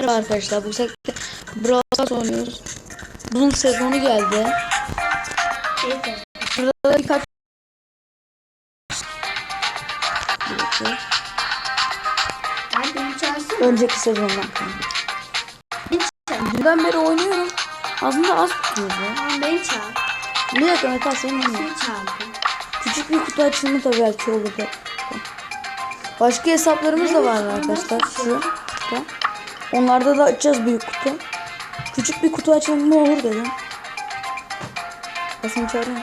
Merhaba arkadaşlar bu sefer Brawl Stars oynuyoruz. Bunun sezonu geldi. Neyse. Burada da birkaç Bir. Önceki sezondan. Dünden beri oynuyorum. Aslında az tutuyoruz ya. Beni çağır. Bir dakika Meta senin çağırdım. Küçük bir kutu açılımı da belki olur. Başka hesaplarımız da var arkadaşlar. Şu. kutu. Onlarda da açacağız büyük kutu. Küçük bir kutu açılımı olur dedim. Ben seni çağırıyorum.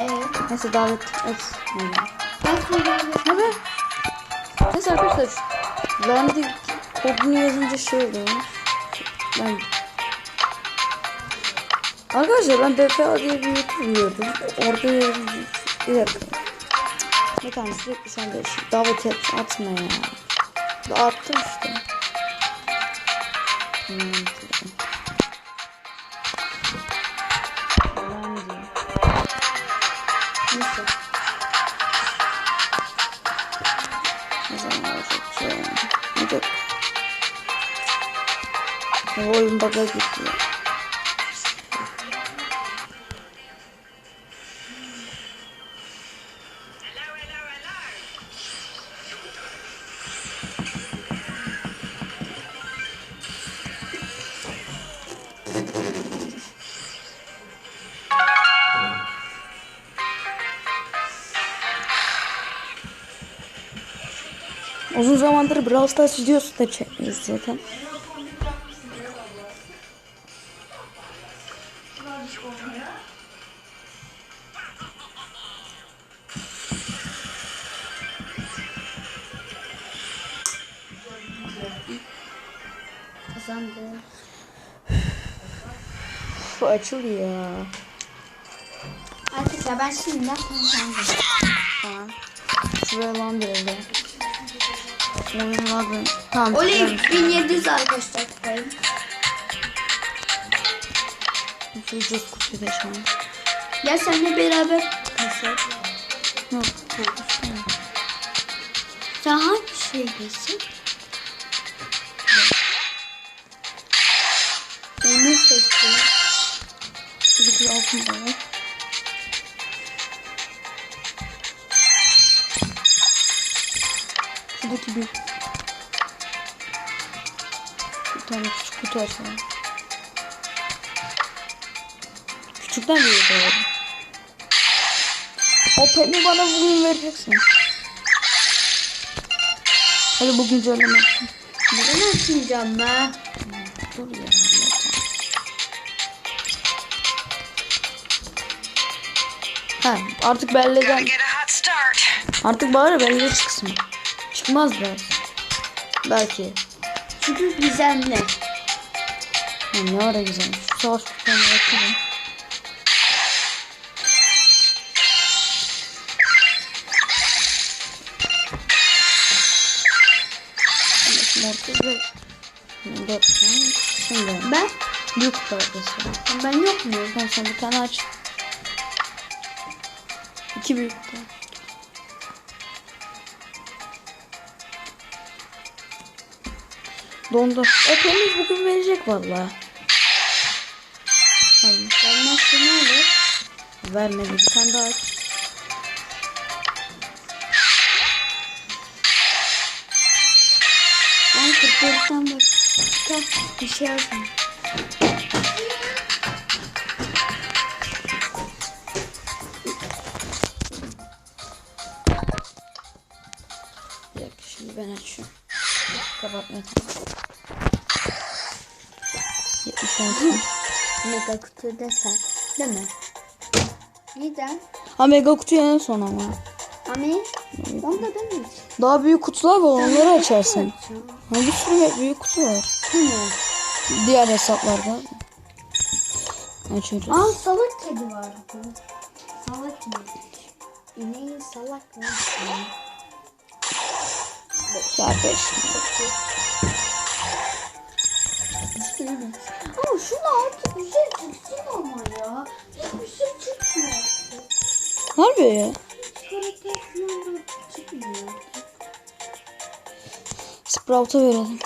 Evet. Neyse davet et. Ne be? Neyse arkadaşlar. Landy kodunu yazınca şey oluyor. Ben Arkadaşlar ben BFA diye bir YouTube gördüm. Orada bir dakika. Ne tane sürekli sen de davet et atma ya. Attım işte. Hmm, Landy. Neyse. Ne Uzun zamandır Brawl Stars videosu da çekmiyoruz zaten. Kazandı. Uf, açıl ya. Arkadaşlar ben şimdiden kazandım. Tamam. Şuraya lan verildi. Oyunun adı. Tamam. Oley güzelmiş. 1700 arkadaşlar kutu da şu an. Ya seninle beraber kaset. Yok. Sen hangi şeydesin? Benim seçtim. Şuradaki altın da var. Şuradaki bir bir tane küçük kutu açalım. Küçükten büyüğe doğru. O pemi bana bugün vereceksin. Hadi bugün güncelleme. Neden açmayacağım ben? Dur ya. Ha artık belleden artık bari belli çıksın. Çıkmaz da. Belki. Çünkü gizemli. Ya ne ara güzel. Şu savaş kutularına bakalım. Mortis ve. Şimdi Ben? büyük arkası. Ben yok mu? Ondan sonra bir tane aç. İki büyük kutu. Dondu. Epeyimiz bugün verecek valla. Olmazsa ne olur? Vermedi. Bir tane daha aç. Ben 44'ten bak. Tamam bir şey yazma. Bir dakika şimdi ben açıyorum. Kapatmaya tamam. 76. Mega kutu desen. Değil mi? Neden? Ha mega kutu en son ama. Ami? Onda değil mi? Daha büyük kutular var onları açarsın. Ha, bir sürü büyük kutu var. Bilmiyorum. Diğer hesaplarda. Açıyoruz. Aa salak kedi vardı. Salak kedi. İneğin salak mı? Ya 5. Ama şurada artık bir şey çıksın ama ya. Hiçbir şey çıkmıyor artık. Harbi. Karakter çıkmıyor. Sprout'a verelim.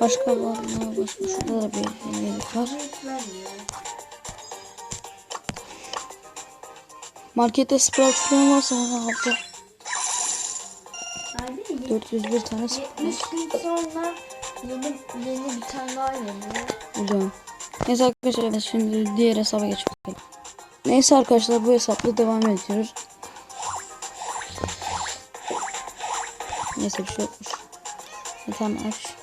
Başka var mı? Başka şurada da bir yenilik var. Markette Sprout falan varsa onu alacağım. Abi 401 tane Sprout 70 gün sonra yeni, yeni bir tane daha geliyor. buluyorum. Neyse arkadaşlar evet, şimdi diğer hesaba geçelim. Neyse arkadaşlar bu hesapla devam ediyoruz. Neyse bir şey yokmuş. E, tamam aç.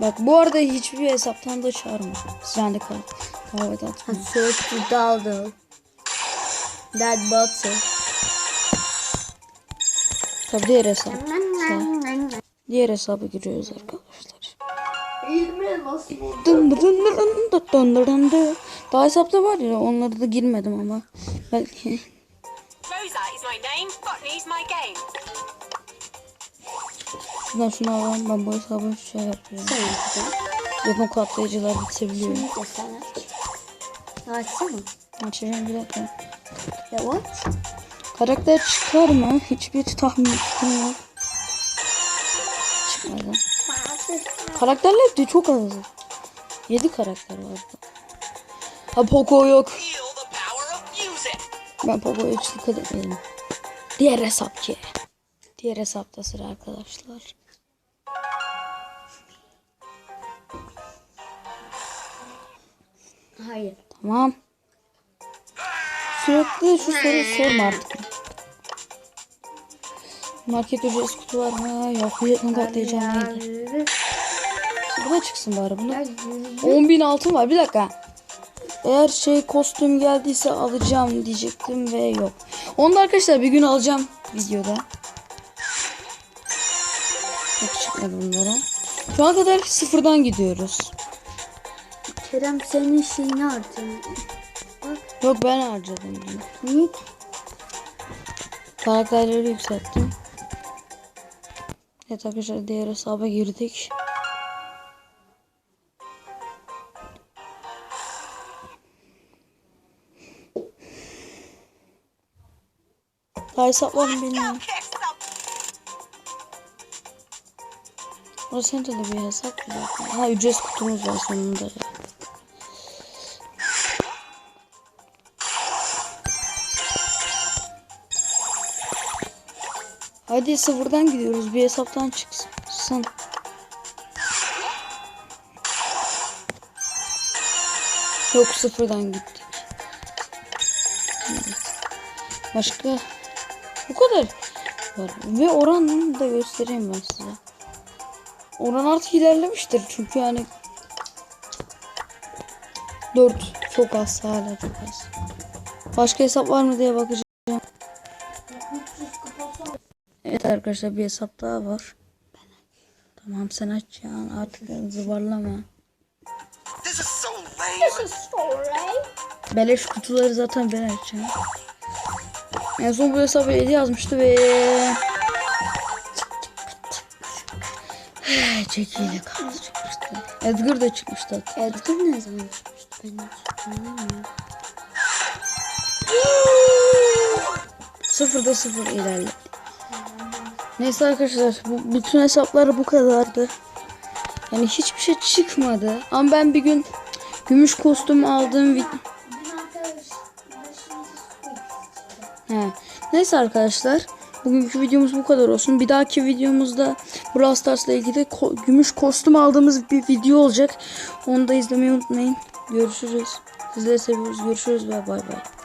Bak bu arada hiçbir hesaptan da çağırma. Sen de kal. Kahvede atma. Search the doldo. That bottle. Tabii diğer hesap arkadaşlar. Diğer hesaba giriyoruz arkadaşlar. Daha hesapta var ya onları da girmedim ama. Belki. Şuna şunu alalım ben bu hesabı şey yapıyorum. Yapım katlayıcılar bitebiliyor. Şunu da sen aç. Açsana. Açacağım bir dakika. Ya what? Karakter çıkar mı? Hiçbir tahmin yok. Karakterler de çok az. 7 karakter var. Ha Poco yok. Ben Poco'ya hiç dikkat etmedim. Diğer hesap ki. Diğer hesapta sıra arkadaşlar. Hayır. Tamam. Sürekli şu soruyu sorma artık. Market ücretsiz kutu var mı? Yok. Yakın katlayacağım neydi? Bu da çıksın bari bunu. 10.000 altın var. Bir dakika. Eğer şey kostüm geldiyse alacağım diyecektim ve yok. Onu da arkadaşlar bir gün alacağım videoda. Yok çıkmadı bunlara. Şu ana kadar sıfırdan gidiyoruz. Kerem senin şeyini harcıyor. Yok ben harcadım bunu. Niye? Karakterleri yükselttim. Evet arkadaşlar diğer hesaba girdik. Daha hesaplarım bilmiyorum. Kick some. O sende de bir hesap. Ha ücretsiz kutumuz var sonunda. ya. Hadi sıfırdan gidiyoruz. Bir hesaptan çıksın. Yok sıfırdan gittik. Başka bu kadar var. Ve oranını da göstereyim ben size. Oran artık ilerlemiştir çünkü yani 4 çok az hala çok az. Başka hesap var mı diye bakacağım. Arkadaşlar bir hesap daha var. Tamam sen aç ya artık zıvarlama. This is so lame. Beleş kutuları zaten ben açacağım. En son bu hesabı 7 yazmıştı ve Çekiyle kaldı çıkmıştı. Edgar da çıkmıştı. hatta. Edgar ne zaman çıkmıştı? Ben hiç hatırlamıyorum. Sıfırda sıfır ilerledi. Neyse arkadaşlar bu, bütün hesaplar bu kadardı. Yani hiçbir şey çıkmadı. Ama ben bir gün gümüş kostüm aldığım He. Neyse arkadaşlar. Bugünkü videomuz bu kadar olsun. Bir dahaki videomuzda Brawl Stars'la ilgili ko- gümüş kostüm aldığımız bir video olacak. Onu da izlemeyi unutmayın. Görüşürüz. Sizleri seviyoruz. Görüşürüz ve bay bay.